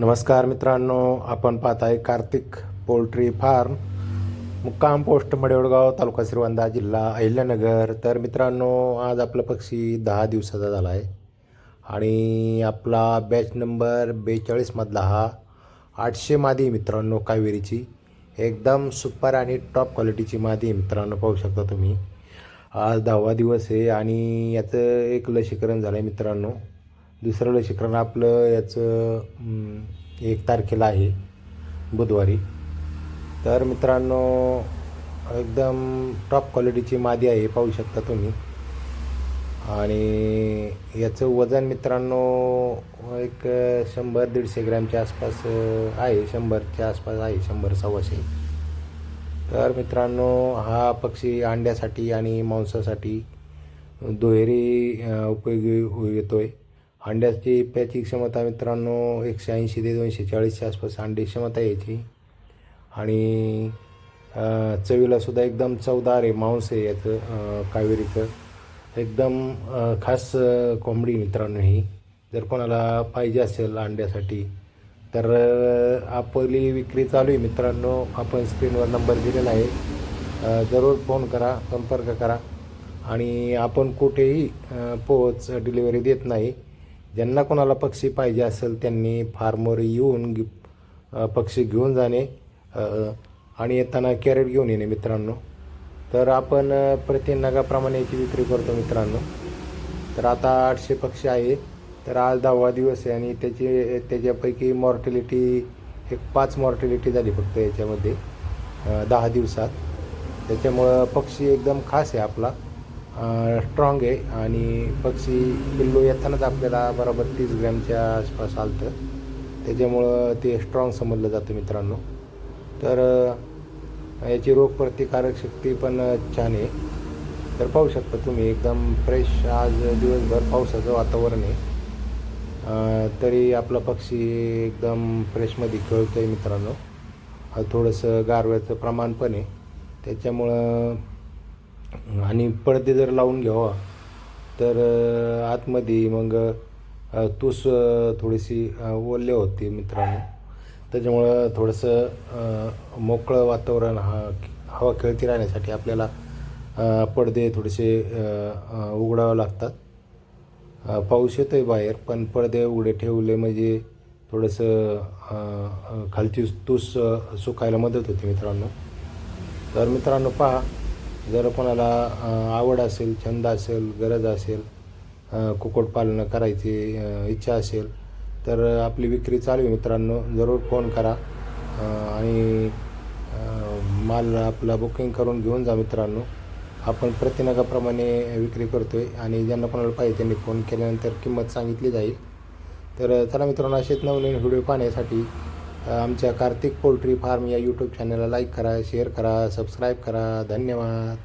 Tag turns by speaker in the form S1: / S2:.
S1: नमस्कार मित्रांनो आपण पाहत आहे कार्तिक पोल्ट्री फार्म मुक्काम पोस्ट मडेवडगाव तालुका श्रीवंदा जिल्हा अहिल्यानगर. तर मित्रांनो आज आपला पक्षी दहा दिवसाचा झाला आहे आणि आपला बॅच नंबर बेचाळीसमधला हा आठशे मादी मित्रांनो कावेरीची. एकदम सुपर आणि टॉप क्वालिटीची मादी मित्रांनो पाहू शकता तुम्ही. आज दहावा दिवस आहे आणि याचं एक लसीकरण झालं आहे मित्रांनो. दुसरं लसीकरण आपलं याचं एक तारखेला आहे बुधवारी. तर मित्रांनो एकदम टॉप क्वालिटीची मादी आहे पाहू शकता तुम्ही. आणि याचं वजन मित्रांनो एक शंभर दीडशे ग्रॅमच्या आसपास आहे. शंभरच्या आसपास आहे शंभर सव्वाशे. तर मित्रांनो हा पक्षी अंड्यासाठी आणि मांसासाठी दुहेरी उपयोगी येतो आहे अंड्याची प्याची क्षमता मित्रांनो एकशे ऐंशी ते दोनशे चाळीसच्या आसपास अंडी क्षमता याची आणि चवीलासुद्धा एकदम चवदार आहे मांस आहे याचं कावेरीचं. एकदम खास कोंबडी मित्रांनो ही. जर कोणाला पाहिजे असेल अंड्यासाठी तर आपली विक्री चालू आहे मित्रांनो. आपण स्क्रीनवर नंबर दिलेला आहे. जरूर फोन करा संपर्क करा. आणि आपण कुठेही पोच डिलिव्हरी देत नाही. ज्यांना कोणाला पक्षी पाहिजे असेल त्यांनी फार्मवर येऊन गि- पक्षी घेऊन जाणे. आणि येताना कॅरेट घेऊन येणे मित्रांनो. तर आपण प्रति नगाप्रमाणे याची विक्री करतो मित्रांनो. तर आता आठशे पक्षी आहे. तर आज दहावा दिवस आहे आणि त्याची त्याच्यापैकी मॉर्टिलिटी एक पाच मॉर्टिलिटी झाली फक्त याच्यामध्ये दहा दिवसात. त्याच्यामुळं पक्षी एकदम खास आहे आपला. स्ट्रॉंग आहे. आणि पक्षी पिल्लू येतानाच आपल्याला बरोबर तीस ग्रॅमच्या आसपास आलतं. त्याच्यामुळं ते स्ट्रॉंग समजलं जातं मित्रांनो. तर याची रोगप्रतिकारक शक्ती पण छान आहे. तर पाहू शकता तुम्ही एकदम फ्रेश आज दिवसभर पावसाचं वातावरण आहे. तरी आपला पक्षी एकदम फ्रेशमध्ये खेळतो आहे मित्रांनो. थोडंसं गारव्याचं प्रमाण पण आहे. त्याच्यामुळं आणि पडदे जर लावून घ्यावा तर आतमध्ये मग तूस थोडीशी ओले होते मित्रांनो. त्याच्यामुळं थोडंसं मोकळं वातावरण हा हवा खेळती राहण्यासाठी आपल्याला पडदे थोडेसे उघडावे उघडावं लागतात. पाऊस येतो आहे बाहेर पण पडदे उघडे ठेवले म्हणजे थोडंसं खालची तूस सुकायला मदत होते मित्रांनो. तर मित्रांनो पहा जर कोणाला आवड असेल छंद असेल गरज असेल कुक्कुटपालनं कुक्कुटपालन करायची इच्छा असेल तर आपली विक्री चालू आहे मित्रांनो. जरूर फोन करा. आणि माल आपला बुकिंग करून घेऊन जा मित्रांनो. आपण प्रतिनगाप्रमाणे विक्री करतो आहे आणि ज्यांना कोणाला पाहिजे त्यांनी फोन केल्यानंतर किंमत सांगितली जाईल. तर चला मित्रांनो असेच नवनवीन व्हिडिओ पाहण्यासाठी आमच्या कार्तिक पोल्ट्री फार्म या यूट्यूब चॅनलला लाईक करा शेअर करा सबस्क्राईब करा. धन्यवाद.